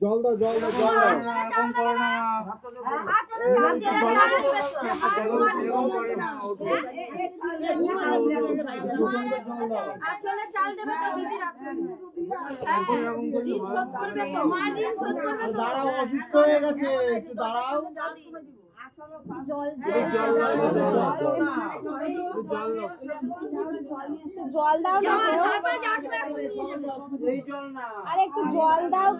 হয়ে জল দাও জল দাও জল দাও আচলে চাল দেবে তো দিদির আচলে ঋণ শোধ করবে তো মা ঋণ শোধ করবে তো দাঁড়াও অসুস্থ হয়ে গেছে একটু দাঁড়াও জল দাও আরে একটু জল দাও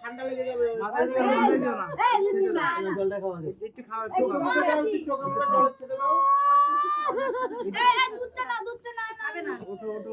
ঠান্ডা লেগে যাবে। জলটা খাওয়া একটু খাওয়া জল ছেড়ে দাও। দুধটা দুধটা। ওঠো ওঠো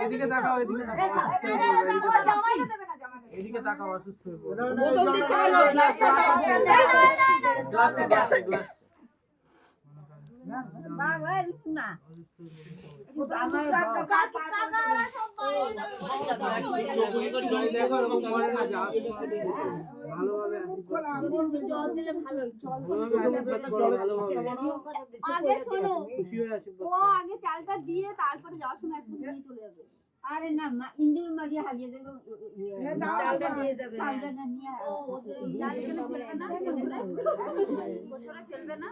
এদিকে তাকাও এদিকে ও এদিকে তাকাও অসুস্থ হয়ে পড়ো। আগে শোনো ও আগে চালটা দিয়ে তারপরে যাওয়ার সময় একটু নিয়ে চলে যাবে। আরে না মা ইন্দুর মারিয়া হারিয়ে দেবো চালটা দিয়ে দেবে চালটা না নিয়ে ও ওদের চাল এখানে খেলবে না? বছরে? খেলবে না?